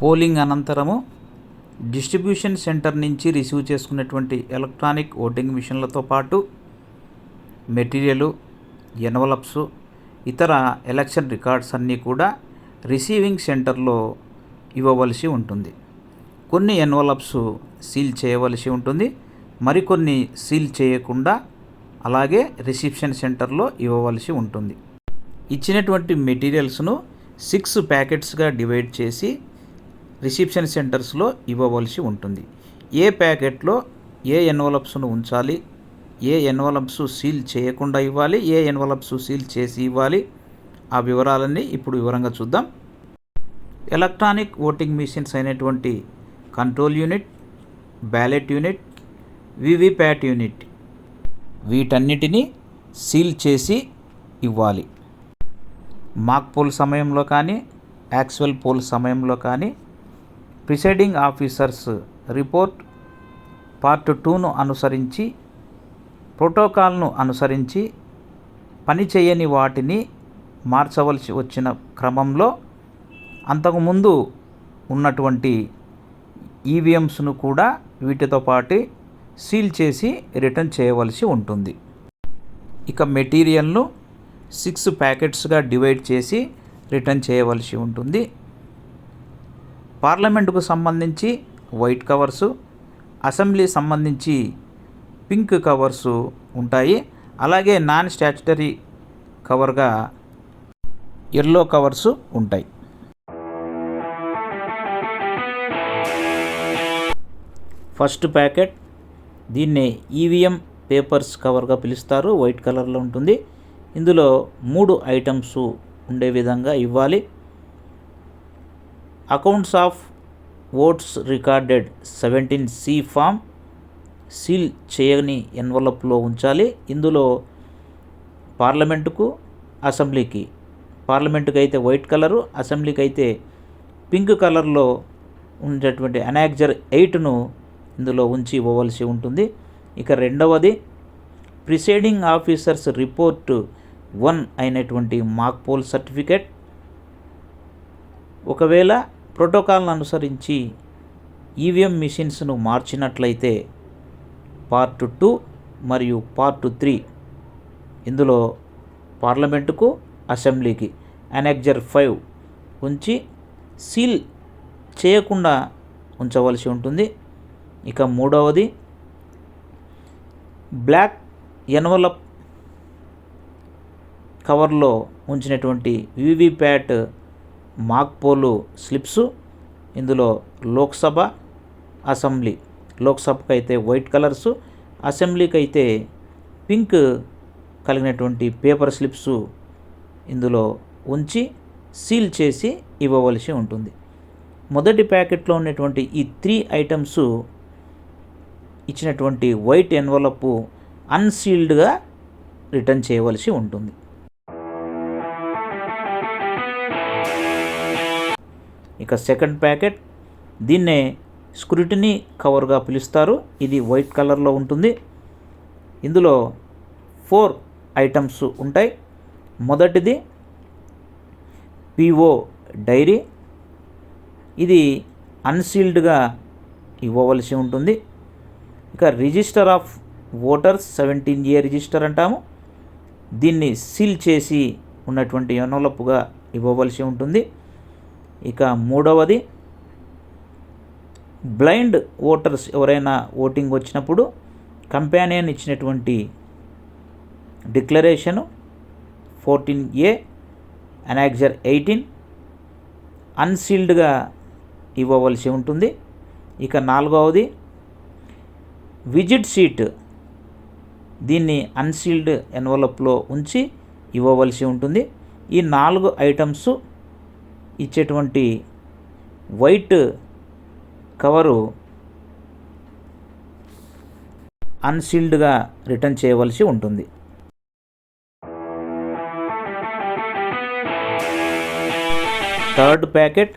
Polling అనంతరము distribution centre నుంచి receive చేసుకున్నటువంటి ఎలక్ట్రానిక్ ఓటింగ్ మిషన్లతో పాటు మెటీరియలు ఎన్వలప్స్ ఇతర ఎలక్షన్ రికార్డ్స్ అన్నీ కూడా రిసీవింగ్ సెంటర్లో ఇవ్వవలసి ఉంటుంది. కొన్ని ఎన్వలప్స్ సీల్ చేయవలసి ఉంటుంది. మరికొన్ని సీల్ చేయకుండా అలాగే రిసెప్షన్ సెంటర్లో ఇవ్వవలసి ఉంటుంది. ఇచ్చినటువంటి మెటీరియల్స్ను సిక్స్ ప్యాకెట్స్గా డివైడ్ చేసి రిసెప్షన్ సెంటర్స్లో ఇవ్వవలసి ఉంటుంది. ఏ ప్యాకెట్లో ఏ ఎన్వలప్స్ను ఉంచాలి ఏ ఎన్వలప్స్ సీల్ చేయకుండా ఇవ్వాలి ఏ ఎన్వలప్స్ సీల్ చేసి ఇవ్వాలి ఆ వివరాలన్నీ ఇప్పుడు వివరంగా చూద్దాం. ఎలక్ట్రానిక్ ఓటింగ్ మిషన్స్ అయినటువంటి control unit ballot unit VVPAT unit వీటన్నిటినీ సీల్ చేసి ఇవ్వాలి. మాక్ పోల్ సమయంలో కానీ యాక్చువల్ పోల్ సమయంలో కానీ ప్రిసైడింగ్ ఆఫీసర్స్ రిపోర్ట్ పార్ట్ టూను అనుసరించి ప్రోటోకాల్ను అనుసరించి పనిచేయని వాటిని మార్చవలసి వచ్చిన క్రమంలో అంతకుముందు ఉన్నటువంటి ఈవీఎంస్ను కూడా వీటితో పాటు సీల్ చేసి రిటర్న్ చేయవలసి ఉంటుంది. ఇక మెటీరియల్ను సిక్స్ ప్యాకెట్స్గా డివైడ్ చేసి రిటర్న్ చేయవలసి ఉంటుంది. పార్లమెంటుకు సంబంధించి వైట్ కవర్సు అసెంబ్లీ సంబంధించి పింక్ కవర్సు ఉంటాయి. అలాగే నాన్ స్టాచ్యుటరీ కవర్గా ఎల్లో కవర్సు ఉంటాయి. ఫస్ట్ ప్యాకెట్ దీన్నే ఈవీఎం పేపర్స్ కవర్గా పిలుస్తారు. వైట్ కలర్లో ఉంటుంది. ఇందులో మూడు ఐటమ్స్ ఉండే విధంగా ఇవ్వాలి. Accounts of votes recorded seventeen C form seal చేయని ఎన్వలప్లో ఉంచాలి. ఇందులో పార్లమెంటుకు అసెంబ్లీకి. పార్లమెంటుకి అయితే వైట్ కలరు అసెంబ్లీకి అయితే పింక్ కలర్లో ఉండేటువంటి అనాక్జర్ ఎయిట్ను ఇందులో ఉంచి ఇవ్వవలసి ఉంటుంది. ఇక రెండవది ప్రిసైడింగ్ ఆఫీసర్స్ రిపోర్ట్ వన్ అయినటువంటి మాక్ పోల్ సర్టిఫికెట్. ఒకవేళ ప్రోటోకాల్ను అనుసరించి ఈవీఎం మిషన్స్ను మార్చినట్లయితే పార్ట్ టూ మరియు పార్ట్ త్రీ ఇందులో పార్లమెంటుకు అసెంబ్లీకి అనెక్జర్ ఫైవ్ ఉంచి సీల్ చేయకుండా ఉంచవలసి ఉంటుంది. ఇక మూడవది బ్లాక్ ఎన్వలప్ కవర్లో ఉంచినటువంటి వివిప్యాట్ మాక్ పోలు స్లిప్స్ ఇందులో లోక్సభ అసెంబ్లీ. లోక్సభకు అయితే వైట్ కలర్సు అసెంబ్లీకి అయితే పింక్ కలిగినటువంటి పేపర్ స్లిప్స్ ఇందులో ఉంచి సీల్ చేసి ఇవ్వవలసి ఉంటుంది. మొదటి ప్యాకెట్లో ఉన్నటువంటి ఈ త్రీ ఐటమ్స్ ఇచ్చినటువంటి వైట్ ఎన్వలప్ అన్సీల్డ్గా రిటర్న్ చేయవలసి ఉంటుంది. ఇక సెకండ్ ప్యాకెట్. దీన్నే స్క్రూటినీ కవర్గా పిలుస్తారు. ఇది వైట్ కలర్లో ఉంటుంది. ఇందులో ఫోర్ ఐటమ్స్ ఉంటాయి. మొదటిది పిఓ డైరీ. ఇది అన్సీల్డ్గా ఇవ్వవలసి ఉంటుంది. ఇక register of voters seventeen A register అంటాము. దీన్ని సీల్ చేసి ఉన్నటువంటి ఎనోలప్గా ఇవ్వవలసి ఉంటుంది. ఇక మూడవది బ్లైండ్ ఓటర్స్ ఎవరైనా ఓటింగ్ వచ్చినప్పుడు కంపానియన్ ఇచ్చినటువంటి declaration fourteen A annexure eighteen అన్సీల్డ్గా ఇవ్వవలసి ఉంటుంది. ఇక నాలుగవది విజిట్ షీట్ దీన్ని అన్సీల్డ్ ఎన్వలప్లో ఉంచి ఇవ్వవలసి ఉంటుంది. ఈ నాలుగు ఐటమ్స్ ఇచ్చేటువంటి వైట్ కవరు అన్సీల్డ్గా రిటర్న్ చేయవలసి ఉంటుంది. Third packet.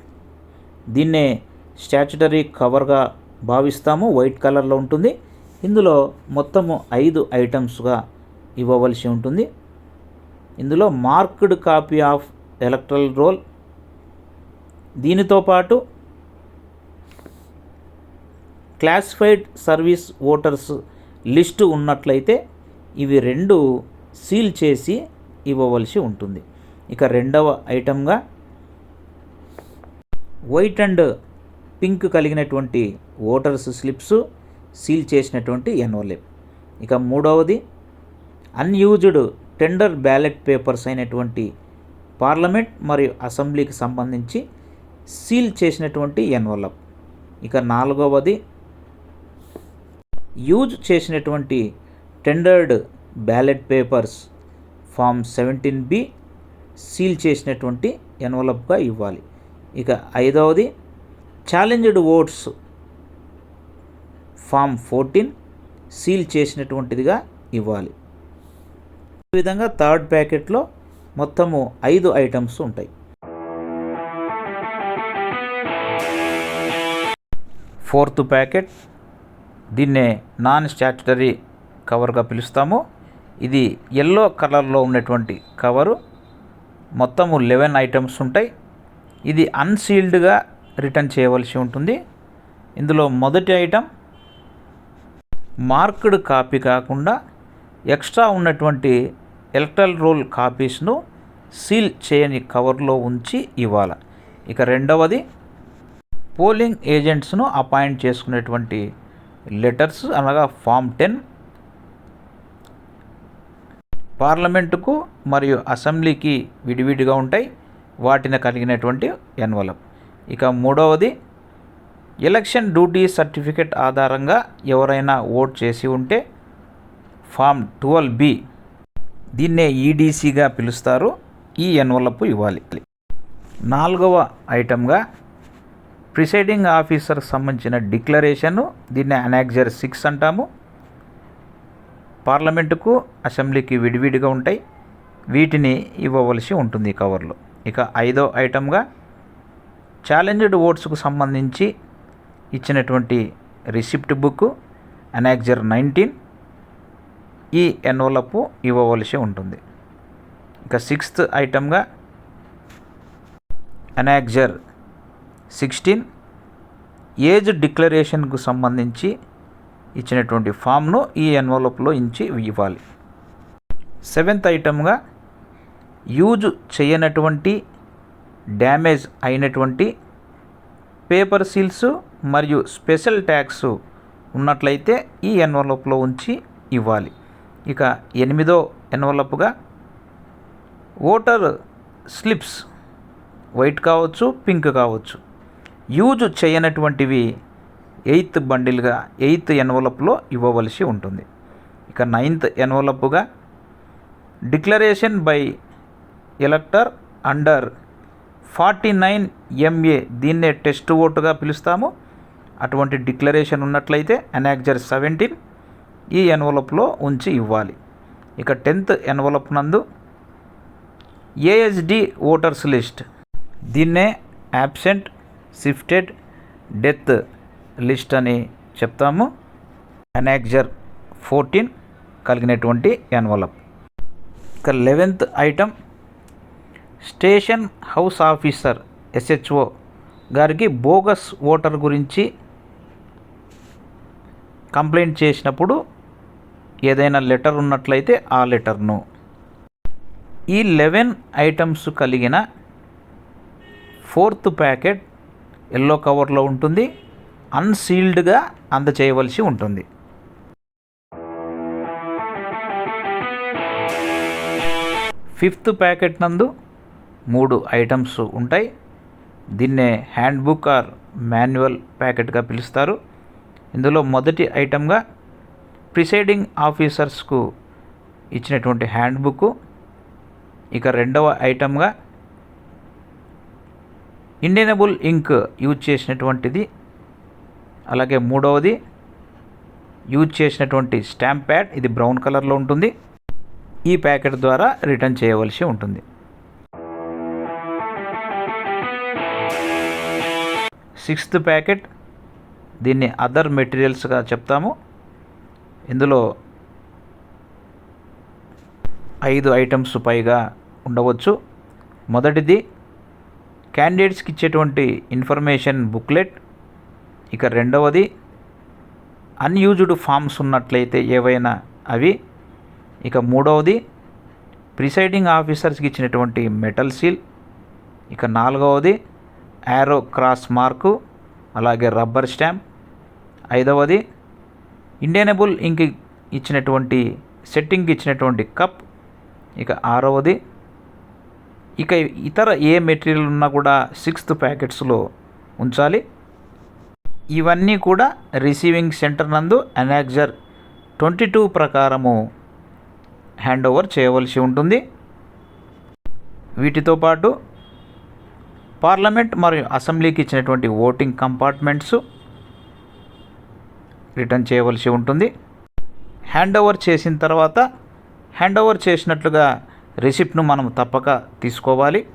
దీన్నే స్టాచ్యుటరీ కవర్గా భావిస్తాము. వైట్ కలర్లో ఉంటుంది. ఇందులో మొత్తము ఐదు ఐటమ్స్గా ఇవ్వవలసి ఉంటుంది. ఇందులో marked copy of electoral roll దీనితో పాటు క్లాసిఫైడ్ సర్వీస్ ఓటర్స్ లిస్టు ఉన్నట్లయితే ఇవి రెండు సీల్ చేసి ఇవ్వవలసి ఉంటుంది. ఇక రెండవ ఐటమ్గా వైట్ అండ్ పింక్ కలిగినటువంటి ఓటర్స్ స్లిప్స్ సీల్ చేసినటువంటి ఎన్వలెప్ ఇక మూడవది అన్యూజ్డ్ టెండర్ బ్యాలెట్ పేపర్స్ అయినటువంటి పార్లమెంట్ మరియు అసెంబ్లీకి సంబంధించి సీల్ చేసినటువంటి ఎన్వలప్. ఇక నాలుగవది యూజ్ చేసినటువంటి tendered ballot papers form seventeen B seal చేసినటువంటి ఎన్వలప్గా ఇవ్వాలి. ఇక ఐదవది challenged votes form fourteen seal చేసినటువంటిదిగా ఇవ్వాలి. ఈ విధంగా థర్డ్ ప్యాకెట్లో మొత్తము ఐదు ఐటమ్స్ ఉంటాయి. Fourth packet. దీన్నే నాన్ స్టాచ్యుటరీ కవర్గా పిలుస్తాము. ఇది ఎల్లో కలర్లో ఉన్నటువంటి కవరు. మొత్తము లెవెన్ ఐటమ్స్ ఉంటాయి. ఇది అన్సీల్డ్గా రిటర్న్ చేయవలసి ఉంటుంది. ఇందులో మొదటి ఐటమ్ మార్క్డ్ కాపీ కాకుండా ఎక్స్ట్రా ఉన్నటువంటి ఎలక్ట్రల్ రోల్ కాపీస్ను సీల్ చేయని కవర్లో ఉంచి ఇవ్వాలి. ఇక రెండవది పోలింగ్ ఏజెంట్స్ను అపాయింట్ చేసుకునేటువంటి లెటర్స్ అనగా ఫామ్ టెన్ పార్లమెంటుకు మరియు అసెంబ్లీకి విడివిడిగా ఉంటాయి. వాటిని కలిగినటువంటి ఎన్వలప్. ఇక మూడవది ఎలక్షన్ డ్యూటీ సర్టిఫికెట్ ఆధారంగా ఎవరైనా ఓట్ చేసి ఉంటే ఫామ్ ట్వెల్వ్ బి దీన్నే ఈడీసీగా పిలుస్తారు. ఈ ఎన్వలప్ ఇవ్వాలి. నాలుగవ ఐటమ్గా ప్రిసైడింగ్ ఆఫీసర్ సంబంధించిన డిక్లరేషను దీన్ని అనాక్జర్ సిక్స్ అంటాము. పార్లమెంటుకు అసెంబ్లీకి విడివిడిగా ఉంటాయి. వీటిని ఇవ్వవలసి ఉంటుంది కవర్లో. ఇక ఐదో ఐటమ్గా ఛాలెంజ్డ్ ఓట్స్కు సంబంధించి ఇచ్చినటువంటి రిసిప్ట్ బుక్ అనాక్జర్ నైన్టీన్ ఈ ఎన్వలప్ ఇవ్వవలసి ఉంటుంది. ఇక సిక్స్త్ ఐటమ్గా అనాక్జర్ సిక్స్టీన్ ఏజ్ డిక్లరేషన్కు సంబంధించి ఇచ్చినటువంటి ఫామ్ను ఈ ఎన్వలప్లో ఇచ్చి ఇవ్వాలి. సెవెంత్ ఐటమ్గా యూజ్ చేయనటువంటి డ్యామేజ్ అయినటువంటి పేపర్ సీల్స్ మరియు స్పెషల్ ట్యాక్స్ ఉన్నట్లయితే ఈ ఎన్వలప్లో ఉంచి ఇవ్వాలి. ఇక ఎనిమిదో ఎన్వలప్గా ఓటర్ స్లిప్స్ వైట్ కావచ్చు పింక్ కావచ్చు. యూజ్ చేయనటువంటివి ఎయిత్ బండిల్గా ఎయిత్ ఎన్వలప్లో ఇవ్వవలసి ఉంటుంది. ఇక ninth ఎన్వలప్గా declaration by elector under forty nine MA దీన్నే టెస్ట్ ఓటుగా పిలుస్తాము. అటువంటి డిక్లరేషన్ ఉన్నట్లయితే అనాక్జర్ సెవెంటీన్ ఈ ఎన్వలప్లో ఉంచి ఇవ్వాలి. ఇక టెన్త్ ఎన్వలప్ నందు ఏఎస్డి ఓటర్స్ లిస్ట్. దీన్నే యాబ్సెంట్ షిఫ్టెడ్ డెత్ లిస్ట్ అని చెప్తాము. అనాక్జర్ ఫోర్టీన్ కలిగినటువంటి ఎన్వలప్. ఇక eleventh item station house officer SHO గారికి బోగస్ ఓటర్ గురించి కంప్లైంట్ చేసినప్పుడు ఏదైనా లెటర్ ఉన్నట్లయితే ఆ లెటర్ను. ఈ లెవెన్ ఐటమ్స్ కలిగిన ఫోర్త్ ప్యాకెట్ ఎల్లో కవర్లో ఉంటుంది. అన్సీల్డ్గా అందచేయవలసి ఉంటుంది. ఫిఫ్త్ ప్యాకెట్ నందు మూడు ఐటమ్స్ ఉంటాయి. దీన్నే హ్యాండ్ బుక్ ఆర్ మాన్యువల్ ప్యాకెట్గా పిలుస్తారు. ఇందులో మొదటి ఐటమ్గా ప్రిసైడింగ్ ఆఫీసర్స్కు ఇచ్చినటువంటి హ్యాండ్ బుక్ ఇక రెండవ ఐటమ్గా ఇండియనబుల్ ఇంక్ యూజ్ చేసినటువంటిది అలాగే మూడవది యూజ్ చేసినటువంటి స్టాంప్ ప్యాడ్ ఇది బ్రౌన్ కలర్లో ఉంటుంది. ఈ ప్యాకెట్ ద్వారా రిటర్న్ చేయవలసి ఉంటుంది. సిక్స్త్ ప్యాకెట్ దీన్ని అదర్ మెటీరియల్స్గా చెప్తాము. ఇందులో ఐదు ఐటమ్స్ పైగా ఉండవచ్చు. మొదటిది క్యాండిడేట్స్కి ఇచ్చేటువంటి ఇన్ఫర్మేషన్ బుక్లెట్ ఇక రెండవది అన్యూజ్డ్ ఫామ్స్ ఉన్నట్లయితే ఏవైనా అవి. ఇక మూడవది ప్రిసైడింగ్ ఆఫీసర్స్కి ఇచ్చినటువంటి మెటల్ సీల్ ఇక నాలుగవది యారో క్రాస్ మార్కు అలాగే రబ్బర్ స్టాంప్ ఐదవది ఇండియనబుల్ ఇంక్ ఇచ్చినటువంటి సెట్టింగ్కి ఇచ్చినటువంటి కప్ ఇక ఆరవది ఇక ఇతర ఏ మెటీరియల్ ఉన్నా కూడా సిక్స్త్ ప్యాకెట్స్లో ఉంచాలి. ఇవన్నీ కూడా రిసీవింగ్ సెంటర్ నందు అనాక్జర్ ట్వంటీ టూ ప్రకారము హ్యాండ్ ఓవర్ చేయవలసి ఉంటుంది. వీటితో పాటు పార్లమెంట్ మరియు అసెంబ్లీకి ఇచ్చినటువంటి ఓటింగ్ కంపార్ట్మెంట్స్ రిటర్న్ చేయవలసి ఉంటుంది. హ్యాండ్ ఓవర్ చేసిన తర్వాత హ్యాండ్ ఓవర్ చేసినట్లుగా రిసిప్ట్ను మనం తప్పక తీసుకోవాలి.